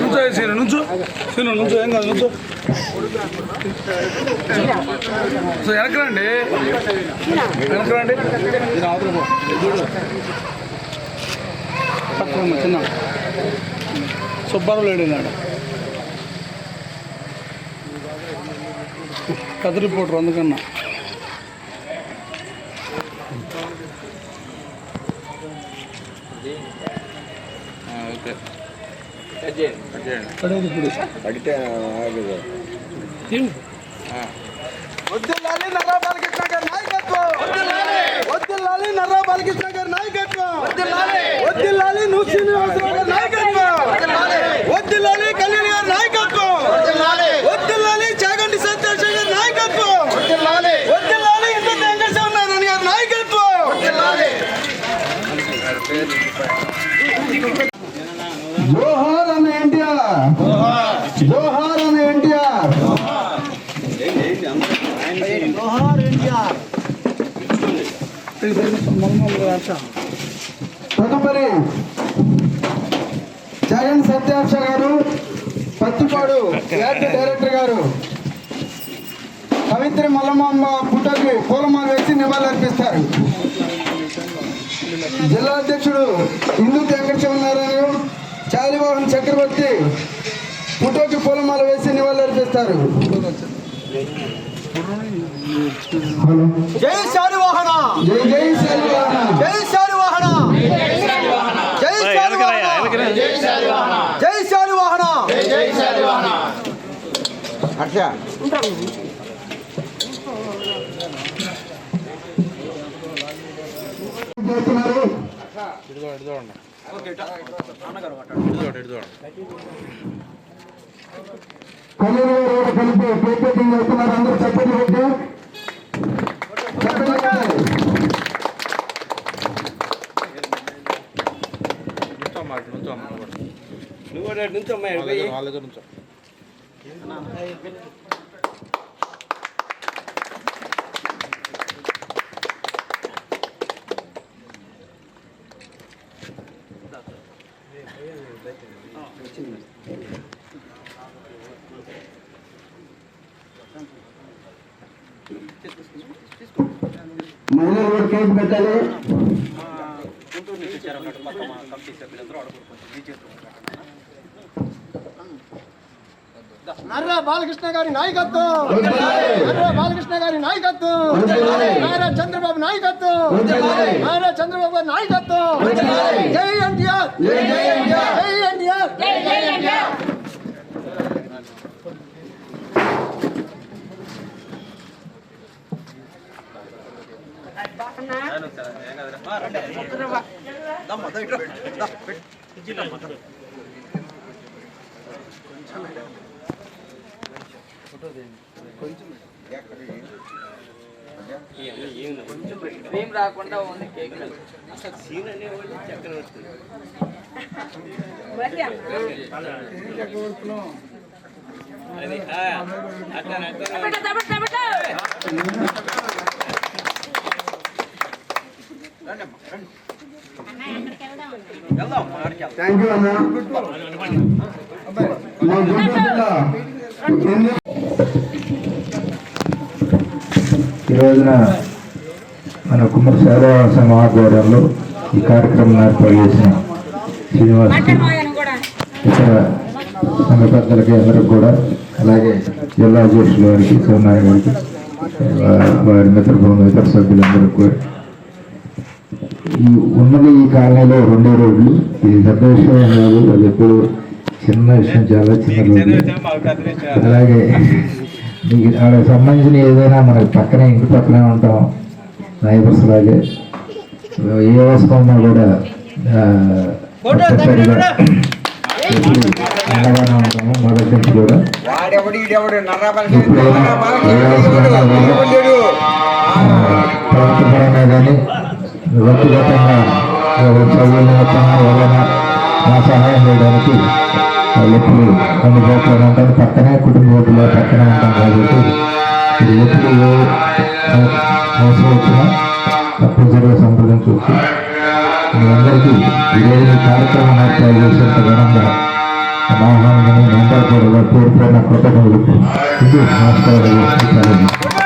నుంచో సీను నుంచో సీను నుంచో ఏం కాదు నుంచో సో వెనకరండి వెనకరండి చిన్న సుబ్బారావు లేడు నాడు కథ రిపోర్టర్ అందుకన్నా పడేది ఇప్పుడు తీవు. వద్దులాలి నర్రా బాలకృష్ణ గారి నాయకత్వం వద్దులాలి నర్రా బాలకృష్ణ జోహార్ అన్న ఎన్టీఆర్. జోహార్ అన్న ఎన్టీఆర్. తదుపరి జగన్ సత్యాక్ష గారు పత్తిపాడు యాక్ట్ డైరెక్టర్ గారు కవిత్రి మల్లమాంబ పుట్టకి పూలమాల వేసి నివాళులర్పిస్తారు జిల్లా అధ్యక్షుడు హిందూ వెంకటశివనారాయణ చాలివాహన్ చక్రవర్తి పుట్టోకి పూలమాల వేసి నివాళులర్పిస్తారు. జై శాలివాహన జై జై శాలివాహన జై శాలివాహన జై శాలివాహన శాలివాహన. ఇటు గారు కూడా కలిపి ప్లేటెటింగ్ చేస్తున్నారు అందరూ చప్పట్లు నుంచోమ్మా, నువ్వు వాళ్ళ దగ్గర నుంచో. మహిళలు కూడా కేక్ పెట్టాలి. నర్రా బాలకృష్ణ గారి నాయకత్వం. నర్రా బాలకృష్ణ గారి నాయకత్వం. నారా చంద్రబాబు నాయకత్వం. నారా చంద్రబాబు గారి నాయకత్వం. జై ఎన్టీఆర్ జై ఎన్టీఆర్ క్రీమ్ రాకుండా ఉంది కేక్. అసలు సీన్ అనేవాళ్ళు చక్రవర్తి అది ఆ, అట్లా అట్లా థ్యాంక్ యూ అన్న ఈ రోజున మన కుమ్మరి సేవా సంఘం ఆధ్వర్యంలో ఈ కార్యక్రమం ఏర్పాటు చేసిన శ్రీనివాస్ ఇతర సంఘ పెద్దలకి అందరికి కూడా అలాగే జిల్లా అధ్యక్షుల వారికి సోమనారాయణ గారికి వారి మిత్ర బృందం ఇతర సభ్యులందరికీ కూడా ఈ ఉన్నది ఈ కాలనీలో రెండో రోడ్లు ఇది పెద్ద విషయం కాదు అది ఎప్పుడు చిన్న విషయం చాలా చిన్న రోడ్లు అలాగే మీకు వాళ్ళకి సంబంధించిన ఏదైనా మనకి పక్కనే ఇంటి పక్కనే ఉంటాం. నైబర్స్ లాగే. ఏ అవసరం ఉన్నా కూడా. అండగానే ఉంటాము మొదటి నుంచి కూడా. ఏ వ్యక్తిగతంగా వాళ్ళ చదువుల ఎవరైనా నా సహాయం చేయడానికి వాళ్ళు ఎప్పుడు అందుబాటులోనే ఉంటాను పక్కనే కుటుంబ సభ్యులు పక్కనే ఉంటాం కాబట్టి ఇది ఎప్పుడు ఏ అవసరం వచ్చినా తప్పనిసరిగా సంప్రదించవచ్చు మీ అందరికీ ఈరోజు ఈ కార్యక్రమం ఏర్పాటు చేసేంత ఘనంగా మోహన్ అందరూ కూడా పేరు పైన కృతజ్ఞతలు ఇది నమస్కారం